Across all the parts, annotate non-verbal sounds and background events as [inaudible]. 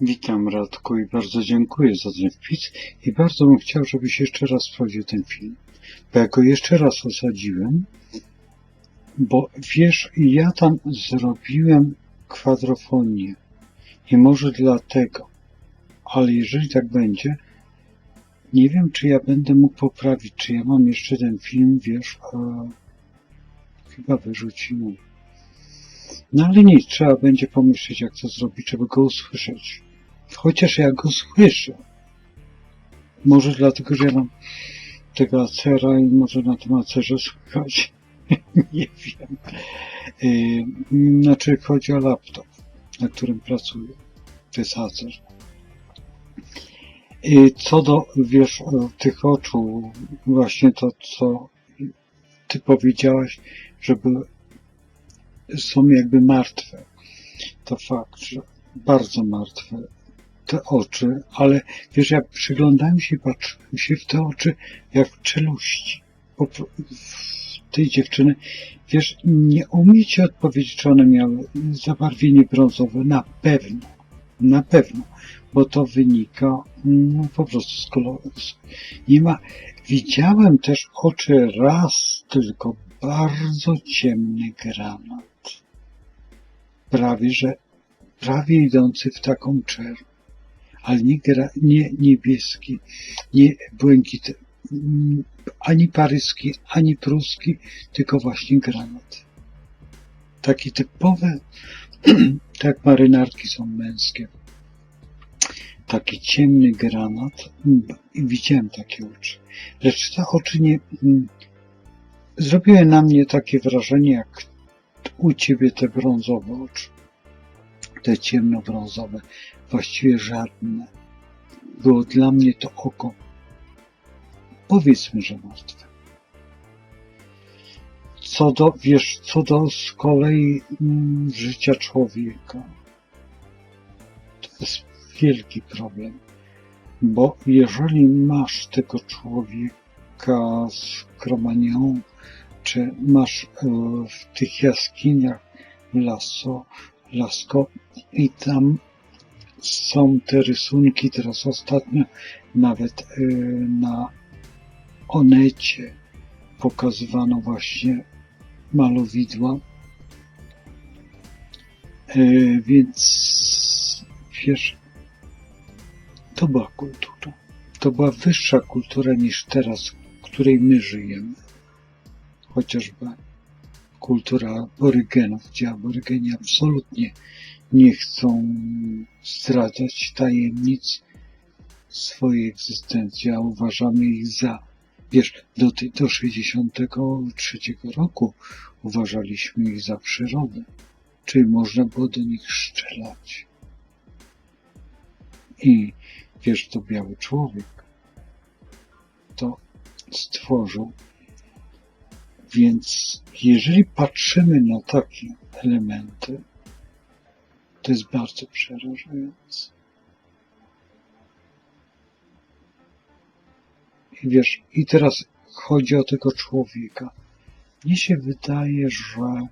Witam Radku i bardzo dziękuję za ten wpis i bardzo bym chciał, żebyś jeszcze raz sprawdził ten film. Bo ja go jeszcze raz osadziłem, bo wiesz, ja tam zrobiłem kwadrofonię i może dlatego, ale jeżeli tak będzie, nie wiem, czy ja będę mógł poprawić, czy ja mam jeszcze ten film, wiesz, e, chyba wyrzuciłem. No ale nic, trzeba będzie pomyśleć, jak to zrobić, żeby go usłyszeć. Chociaż ja go słyszę. Może dlatego, że ja mam tego acera i może na tym acerze słychać. [laughs] Nie wiem. Yy, znaczy chodzi o laptop, na którym pracuję. To jest acer. I co do, wiesz, tych oczu, właśnie to, co ty powiedziałaś, żeby są jakby martwe. To fakt, że bardzo martwe te oczy, ale wiesz, ja przyglądałem się patrzyłem się w te oczy jak w czeluści. Po, tej dziewczyny, wiesz, nie umiecie odpowiedzieć, czy one miały zabarwienie brązowe. Na pewno, na pewno, bo to wynika no, po prostu z koloru. Nie ma. Widziałem też oczy raz tylko bardzo ciemny granat. Prawie, że prawie idący w taką czerń, ale nie, gra, nie niebieski, nie błękit, mm, ani paryski, ani pruski, tylko właśnie granat. Taki typowy, [clears throat] tak marynarki są męskie. Taki ciemny granat mm, i widziałem takie oczy. Lecz te oczy nie, mm, zrobiły na mnie takie wrażenie, jak u ciebie te brązowe oczy. Te ciemnobrązowe. Właściwie żadne. Było dla mnie to oko. Powiedzmy, że martwe. Co do, wiesz, co do z kolei mm, życia człowieka. To jest wielki problem. Bo jeżeli masz tego człowieka z Kromanią, czy masz e, w tych jaskiniach lasso, lasko i tam są te rysunki, teraz ostatnio nawet e, na Onecie pokazywano właśnie malowidła. E, Więc wiesz, to była kultura. To była wyższa kultura niż teraz, w której my żyjemy chociażby kultura aborygenów, gdzie aborygeni absolutnie nie chcą zdradzać tajemnic swojej egzystencji, a uważamy ich za, wiesz, do, do 63 roku uważaliśmy ich za przyrodę, czyli można było do nich strzelać. I wiesz, to biały człowiek to stworzył więc jeżeli patrzymy na takie elementy, to jest bardzo przerażające. I wiesz, i teraz chodzi o tego człowieka. Mnie się wydaje, że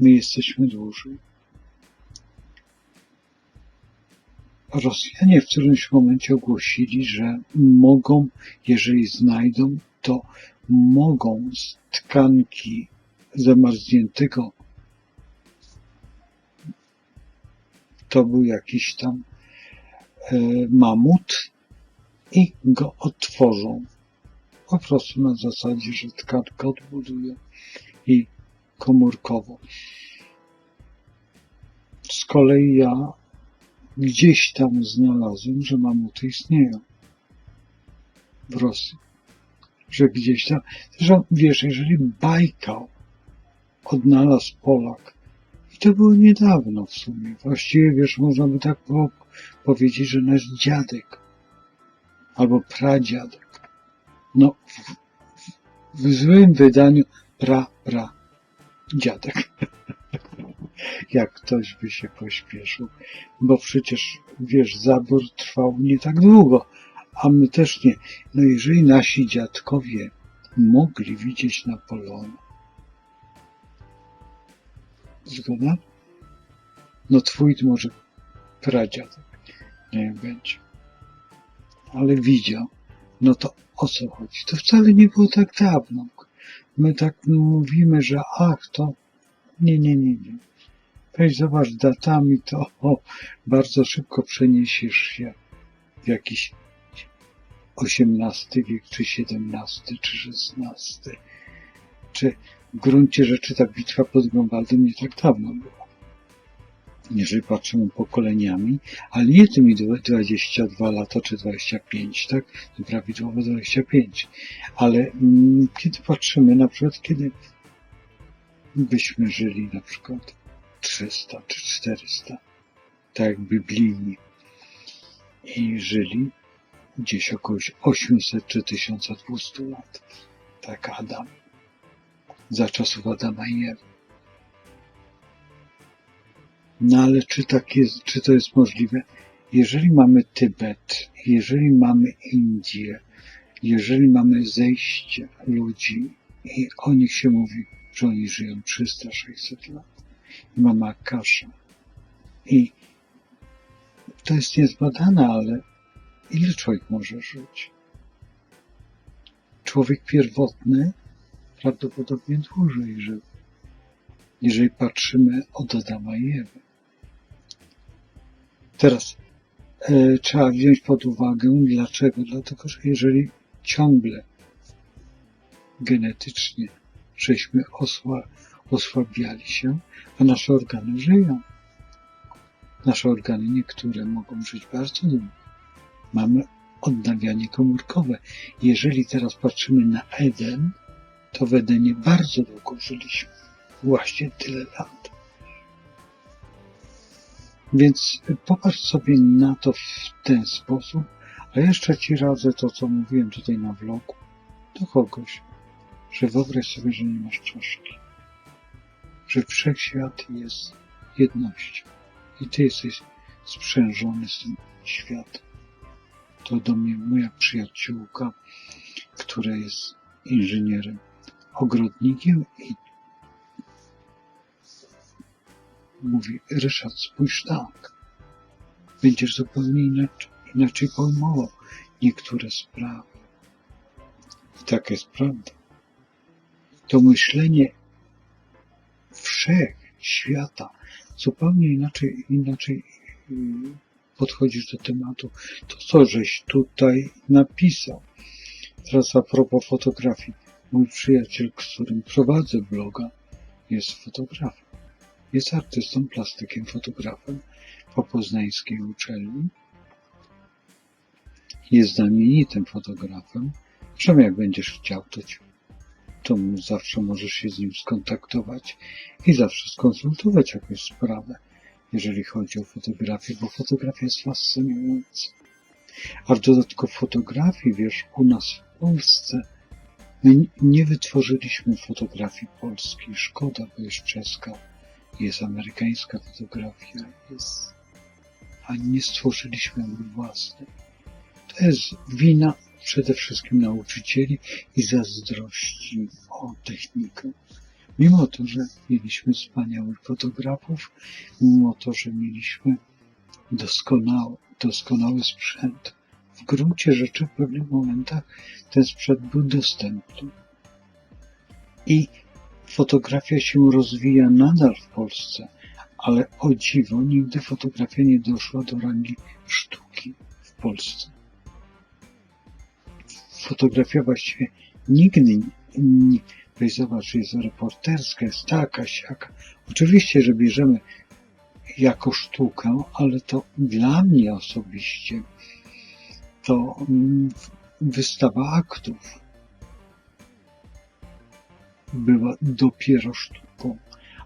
my jesteśmy dłużej. Rosjanie w którymś momencie ogłosili, że mogą, jeżeli znajdą, to mogą z tkanki zamarzniętego, to był jakiś tam e, mamut, i go odtworzą. Po prostu na zasadzie, że tkankę odbudują i komórkowo. Z kolei ja gdzieś tam znalazłem, że mamuty istnieją w Rosji. Że gdzieś tam, że wiesz, jeżeli Bajkał odnalazł Polak, i to było niedawno w sumie, właściwie wiesz, można by tak powiedzieć, że nasz dziadek albo pradziadek, no w, w, w złym wydaniu pra, pra, dziadek. [laughs] Jak ktoś by się pośpieszył, bo przecież, wiesz, zabór trwał nie tak długo, a my też nie. No jeżeli nasi dziadkowie mogli widzieć Napoleona, zgoda? No twój może pradziadek, nie będzie. Ale widział. No to o co chodzi? To wcale nie było tak dawno. My tak mówimy, że ach, to nie, nie, nie, nie. Weź zobacz datami, to o, [laughs] bardzo szybko przeniesiesz się w jakiś XVIII wiek, czy XVII, czy XVI. Czy w gruncie rzeczy ta bitwa pod Grunwaldem nie tak dawno była. Jeżeli patrzymy pokoleniami, ale nie tymi 22 lata czy 25, tak? To prawidłowo 25. Ale mm, kiedy patrzymy, na przykład, kiedy byśmy żyli na przykład 300 czy 400, tak jak biblijni, i żyli gdzieś około 800 czy 1200 lat. Tak Adam. Za czasów Adama i Ewy. No ale czy tak jest, czy to jest możliwe? Jeżeli mamy Tybet, jeżeli mamy Indię, jeżeli mamy zejście ludzi i o nich się mówi, że oni żyją 300-600 lat i mamy Akasza i to jest niezbadane, ale ile człowiek może żyć? Człowiek pierwotny prawdopodobnie dłużej żył, jeżeli patrzymy od Adama i Ewy. Teraz e, trzeba wziąć pod uwagę, dlaczego? Dlatego, że jeżeli ciągle genetycznie żeśmy osła, osłabiali się, a nasze organy żyją. Nasze organy niektóre mogą żyć bardzo długo. Mamy odnawianie komórkowe. Jeżeli teraz patrzymy na Eden, to w Edenie bardzo długo żyliśmy. Właśnie tyle lat. Więc popatrz sobie na to w ten sposób, a jeszcze Ci radzę to, co mówiłem tutaj na vlogu, do kogoś, że wyobraź sobie, że nie masz czaszki, że wszechświat jest jednością i Ty jesteś sprzężony z tym światem. To do mnie moja przyjaciółka, która jest inżynierem, ogrodnikiem i mówi, Ryszard, spójrz tak. Będziesz zupełnie inaczej, inaczej pojmował niektóre sprawy. I taka jest prawda. To myślenie wszech, świata, zupełnie inaczej, inaczej yy, podchodzisz do tematu. To co żeś tutaj napisał? Teraz a propos fotografii. Mój przyjaciel, którym prowadzę bloga, jest fotografem. Jest artystą, plastykiem, fotografem po poznańskiej uczelni. Jest znamienitym fotografem. Zresztą jak będziesz chciał, to, ci, to zawsze możesz się z nim skontaktować i zawsze skonsultować jakąś sprawę, jeżeli chodzi o fotografię, bo fotografia jest fascynująca. A w dodatku fotografii, wiesz, u nas w Polsce my nie wytworzyliśmy fotografii polskiej. Szkoda, bo jest czeska jest amerykańska fotografia, jest, a nie stworzyliśmy własnej. To jest wina przede wszystkim nauczycieli i zazdrości o technikę. Mimo to, że mieliśmy wspaniałych fotografów, mimo to, że mieliśmy doskonały, doskonały sprzęt, w gruncie rzeczy w pewnych momentach ten sprzęt był dostępny. I Fotografia się rozwija nadal w Polsce, ale o dziwo nigdy fotografia nie doszła do rangi sztuki w Polsce. Fotografia właściwie nigdy nie, weź zobacz, jest reporterska, jest taka, siaka. Oczywiście, że bierzemy jako sztukę, ale to dla mnie osobiście to mm, wystawa aktów była dopiero sztuką,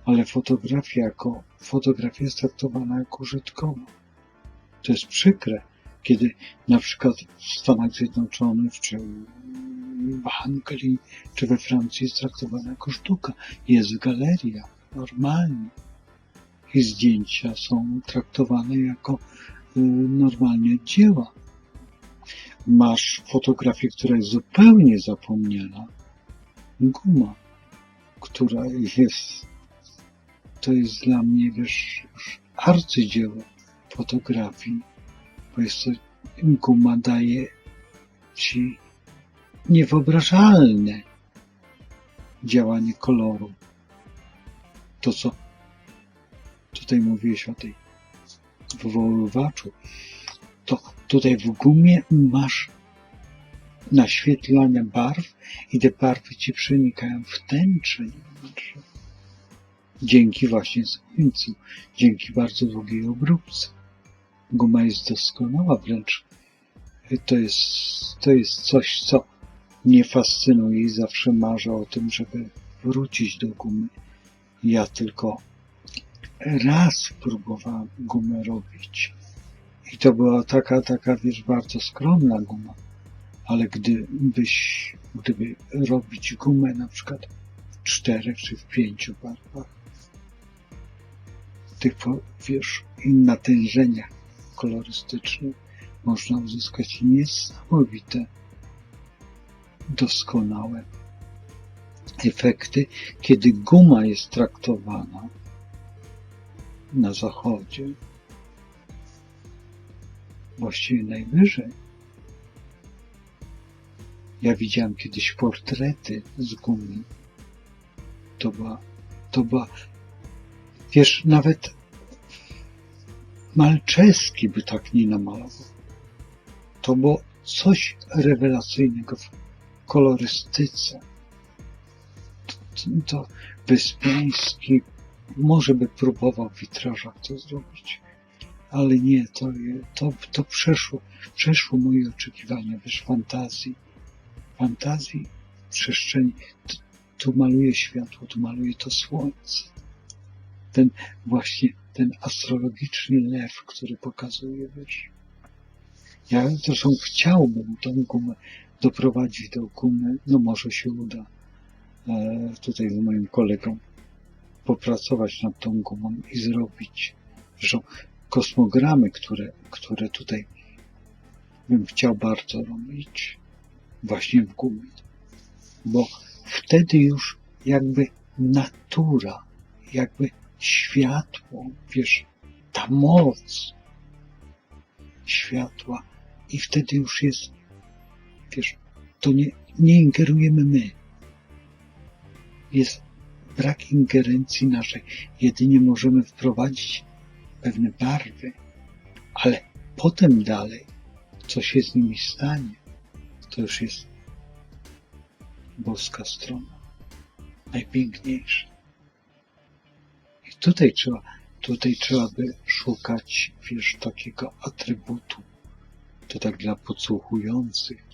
ale fotografia jako fotografia jest traktowana jako użytkowa. To jest przykre, kiedy na przykład w Stanach Zjednoczonych, czy w Anglii, czy we Francji jest traktowana jako sztuka. Jest galeria, normalnie. I zdjęcia są traktowane jako y, normalnie dzieła. Masz fotografię, która jest zupełnie zapomniana. Guma która jest, to jest dla mnie, wiesz, już arcydzieło fotografii, bo jest to, guma daje ci niewyobrażalne działanie koloru. To, co tutaj mówiłeś o tej wywoływaczu, to tutaj w gumie masz naświetlania barw i te barwy ci przenikają w tęczę. Dzięki właśnie słońcu, dzięki bardzo długiej obróbce. Guma jest doskonała wręcz. To jest, to jest coś, co mnie fascynuje i zawsze marzę o tym, żeby wrócić do gumy. Ja tylko raz próbowałem gumę robić. I to była taka, taka, wiesz, bardzo skromna guma. Ale gdybyś, gdyby robić gumę na przykład w czterech czy w pięciu barwach, tych, wiesz, natężeniach kolorystycznych można uzyskać niesamowite, doskonałe efekty, kiedy guma jest traktowana na zachodzie właściwie najwyżej. Ja widziałem kiedyś portrety z gumy. To była, to była, wiesz, nawet Malczeski by tak nie namalował. To było coś rewelacyjnego kolorystyce. To, Wyspiański może by próbował w witrażach to zrobić, ale nie, to, to, to przeszło, przeszło moje oczekiwania, wiesz, fantazji, fantazji, przestrzeni. Tu, tu maluje światło, tu maluje to słońce. Ten właśnie, ten astrologiczny lew, który pokazuje, wiesz. Ja zresztą chciałbym tą gumę doprowadzić do gumy, no może się uda e, tutaj z moim kolegą popracować nad tą gumą i zrobić. Zresztą kosmogramy, które, które tutaj bym chciał bardzo robić właśnie w gumie. Bo wtedy już jakby natura, jakby światło, wiesz, ta moc światła i wtedy już jest, wiesz, to nie, nie ingerujemy my. Jest brak ingerencji naszej. Jedynie możemy wprowadzić pewne barwy, ale potem dalej, co się z nimi stanie, to już jest boska strona. Najpiękniejsza. I tutaj trzeba, tutaj trzeba by szukać, wiesz, takiego atrybutu. To tak dla podsłuchujących,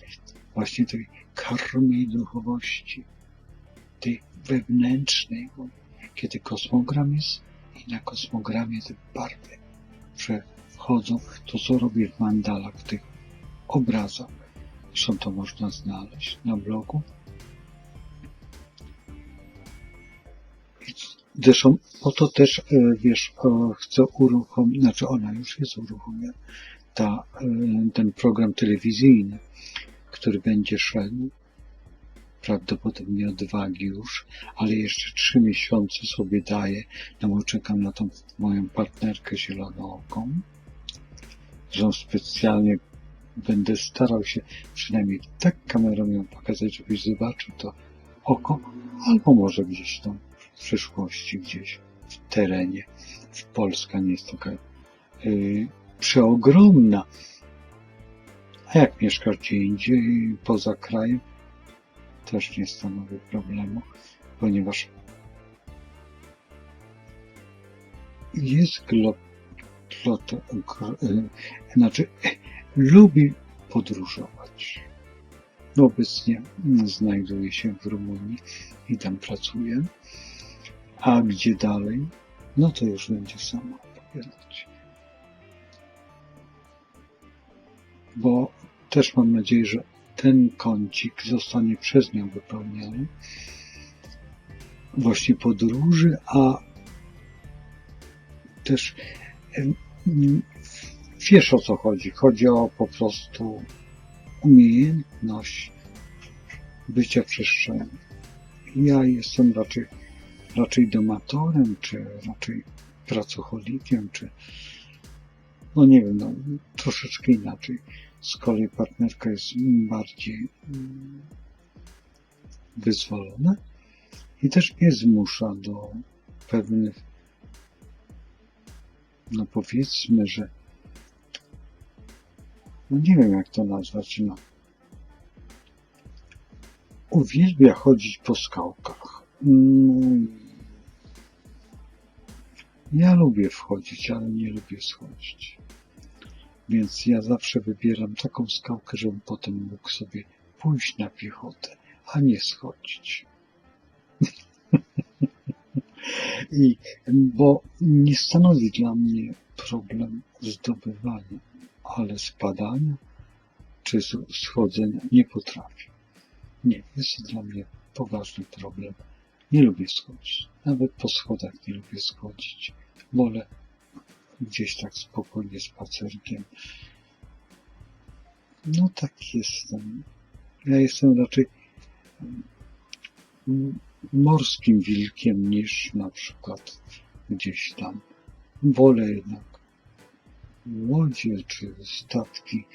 właśnie tej karmy duchowości tej wewnętrznej, kiedy kosmogram jest i na kosmogramie te barwy przechodzą, to co robię w mandalach, w tych obrazach. Zresztą to można znaleźć na blogu. Zresztą po to też, e, wiesz, chcę uruchomić, znaczy ona już jest uruchomiona, ta, e, ten program telewizyjny, który będzie szedł prawdopodobnie odwagi już, ale jeszcze trzy miesiące sobie daję, no bo czekam na tą moją partnerkę zielonooką. Zresztą specjalnie będę starał się przynajmniej tak kamerą ją pokazać, żebyś zobaczył to oko, albo może gdzieś tam w przyszłości, gdzieś w terenie. W Polska nie jest taka yy, przeogromna. A jak mieszkasz gdzie indziej, poza krajem, też nie stanowi problemu, ponieważ jest glot, glot, y, znaczy lubi podróżować. Obecnie znajduje się w Rumunii i tam pracuje. A gdzie dalej? No to już będzie sama opowiadać. Bo też mam nadzieję, że ten kącik zostanie przez nią wypełniony. Właśnie podróży, a też wiesz o co chodzi. Chodzi o po prostu umiejętność bycia w przestrzeni. Ja jestem raczej, raczej domatorem, czy raczej pracocholikiem, czy no nie wiem, no, troszeczkę inaczej. Z kolei partnerka jest bardziej mm, wyzwolona i też nie zmusza do pewnych, no powiedzmy, że no nie wiem jak to nazwać, no uwielbia chodzić po skałkach. Mm. Ja lubię wchodzić, ale nie lubię schodzić. Więc ja zawsze wybieram taką skałkę, żebym potem mógł sobie pójść na piechotę, a nie schodzić. [laughs] I, bo nie stanowi dla mnie problem zdobywania, ale spadania czy schodzenia nie potrafię. Nie, jest to dla mnie poważny problem. Nie lubię schodzić. Nawet po schodach nie lubię schodzić. Wolę gdzieś tak spokojnie spacerkiem. No tak jestem. Ja jestem raczej mm, morskim wilkiem niż na przykład gdzieś tam. Wolę jednak łodzie czy statki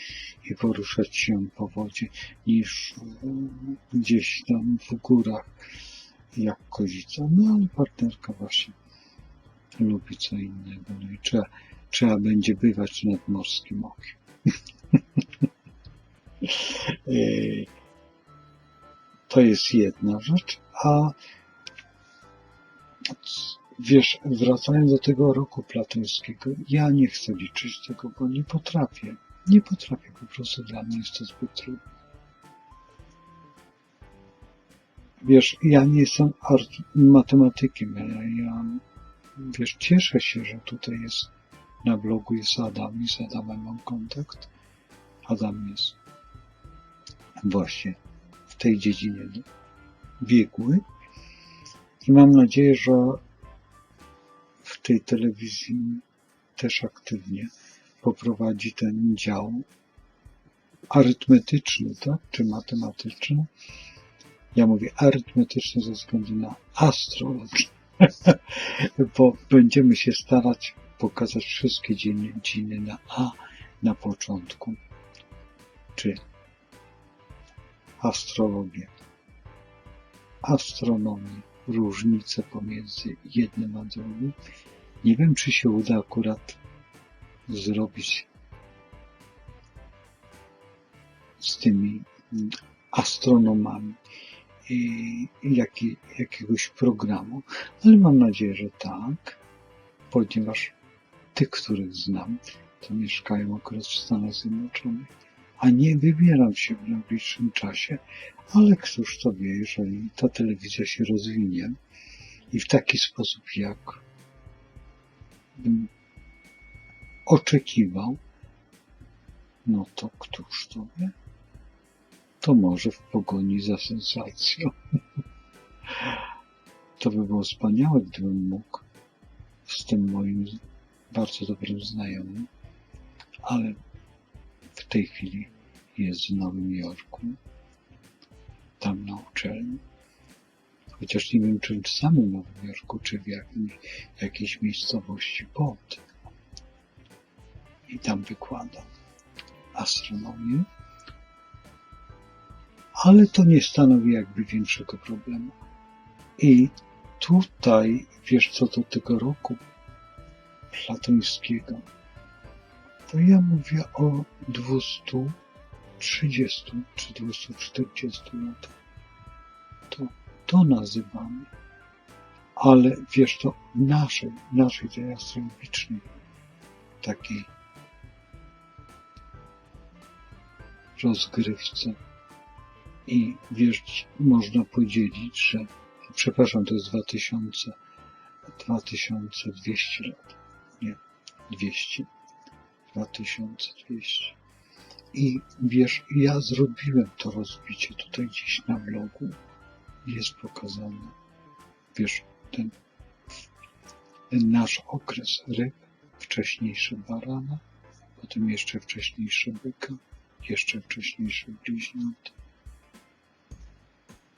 i poruszać się po wodzie niż mm, gdzieś tam w górach jak kozica. No ale partnerka właśnie lubi co innego. No i trzeba, trzeba będzie bywać nad morskim okiem. [laughs] Ej, To jest jedna rzecz, a wiesz, wracając do tego roku platońskiego, ja nie chcę liczyć tego, bo nie potrafię. Nie potrafię, po prostu dla mnie jest to zbyt trudne. Wiesz, ja nie jestem art matematykiem, ja, ja wiesz, cieszę się, że tutaj jest na blogu jest Adam i z Adamem mam kontakt. Adam jest właśnie w tej dziedzinie biegły i mam nadzieję, że w tej telewizji też aktywnie poprowadzi ten dział arytmetyczny, tak? Czy matematyczny? Ja mówię arytmetyczny ze względu na astrologię, [laughs] bo będziemy się starać pokazać wszystkie dziedziny na A na początku, czy astrologię, astronomię, różnice pomiędzy jednym a drugim. Nie wiem, czy się uda akurat zrobić z tymi astronomami i jaki, jakiegoś programu, ale mam nadzieję, że tak, ponieważ tych, których znam, to mieszkają akurat w Stanach Zjednoczonych, a nie wybieram się w najbliższym czasie, ale któż to wie, jeżeli ta telewizja się rozwinie i w taki sposób, jak bym oczekiwał, no to któż to wie? To może w pogoni za sensacją. [laughs] To by było wspaniałe, gdybym mógł z tym moim bardzo dobrym znajomym, ale w tej chwili jest w Nowym Jorku, tam na uczelni. Chociaż nie wiem, czy w samym Nowym Jorku, czy w jakiejś miejscowości pod. I tam wykłada astronomię. Ale to nie stanowi jakby większego problemu. I tutaj, wiesz co, do tego roku platońskiego, to ja mówię o 230 czy 240 latach. To, to nazywamy. Ale wiesz, to naszej, naszej tej astronomicznej, takiej rozgrywce. I wiesz, można podzielić, że, przepraszam, to jest 2000, 2200 lat. Nie, 200. 2200. I wiesz, ja zrobiłem to rozbicie tutaj gdzieś na blogu. Jest pokazane. Wiesz, ten, ten nasz okres ryb, wcześniejszy barana, potem jeszcze wcześniejszy byka, jeszcze wcześniejszy bliźniąt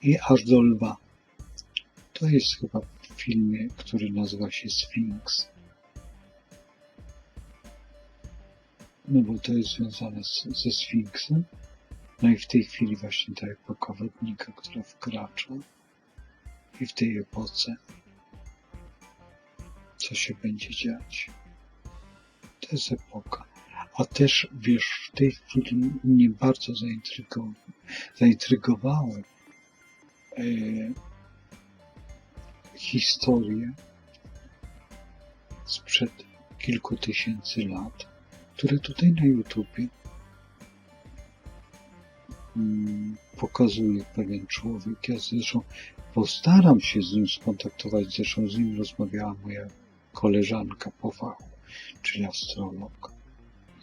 i aż do lwa. To jest chyba w filmie, który nazywa się Sphinx. No bo to jest związane z, ze Sfinksem. No i w tej chwili właśnie ta epoka wodnika, która wkracza i w tej epoce co się będzie dziać. To jest epoka. A też, wiesz, w tej chwili mnie bardzo zaintrygowały historie sprzed kilku tysięcy lat, które tutaj na YouTubie mm, pokazuje pewien człowiek. Ja zresztą postaram się z nim skontaktować, zresztą z nim rozmawiała moja koleżanka po fachu, czyli astrolog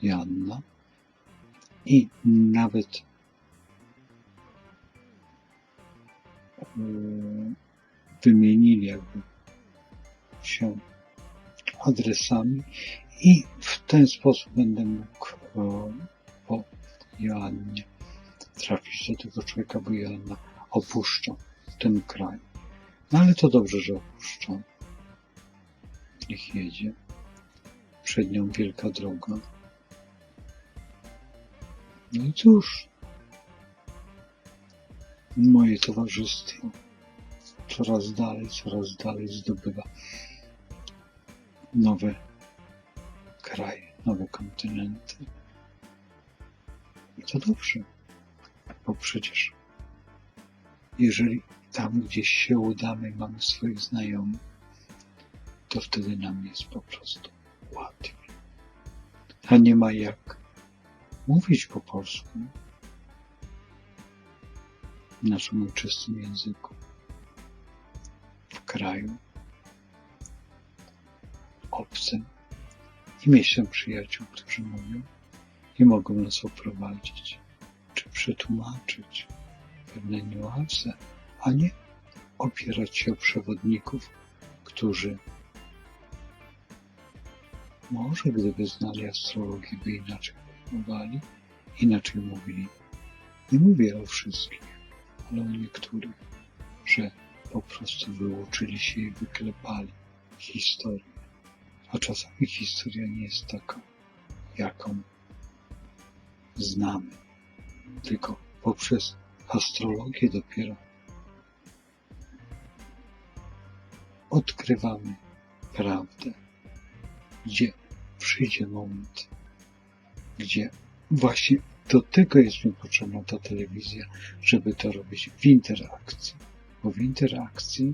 Janna. I nawet wymienili jakby się adresami i w ten sposób będę mógł e, po Joannie trafić do tego człowieka, bo Joanna opuszcza ten kraj. No ale to dobrze, że opuszczą. Niech jedzie. Przed nią wielka droga. No i cóż, moje towarzystwo coraz dalej, coraz dalej zdobywa nowe kraje, nowe kontynenty. I to dobrze, bo przecież jeżeli tam gdzieś się udamy i mamy swoich znajomych, to wtedy nam jest po prostu łatwiej. A nie ma jak mówić po polsku w naszym ojczystym języku. W kraju. Obcym. I mieć tam przyjaciół, którzy mówią. I mogą nas oprowadzić, czy przetłumaczyć pewne niuanse, a nie opierać się o przewodników, którzy może gdyby znali astrologię, by inaczej mówili, inaczej mówili. Nie mówię o wszystkich, ale o niektórych, że po prostu wyuczyli się i wyklepali historię. A czasami historia nie jest taka, jaką znamy, tylko poprzez astrologię dopiero odkrywamy prawdę, gdzie przyjdzie moment, gdzie właśnie do tego jest mi potrzebna ta telewizja, żeby to robić w interakcji. Bo w interakcji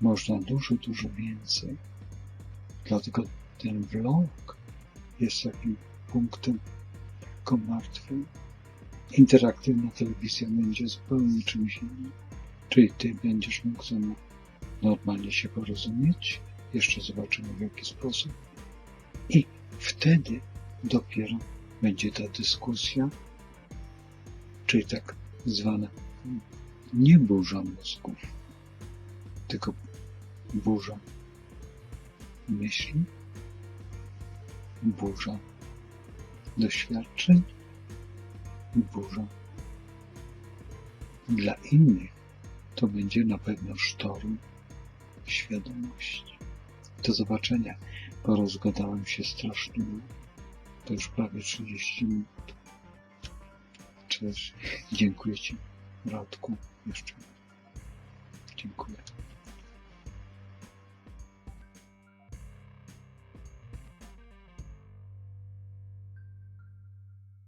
można dużo, dużo więcej. Dlatego ten vlog jest takim punktem lekko martwym. Interaktywna telewizja będzie zupełnie czymś innym. Czyli ty będziesz mógł ze mną normalnie się porozumieć. Jeszcze zobaczymy w jaki sposób. I wtedy dopiero będzie ta dyskusja, czyli tak zwana nie burza mózgów, tylko burza myśli, burza doświadczeń burza. Dla innych to będzie na pewno sztorm świadomości. Do zobaczenia, bo rozgadałem się strasznie. To już prawie 30 minut. Cześć. Dziękuję Ci, Radku, jeszcze. Dziękuję.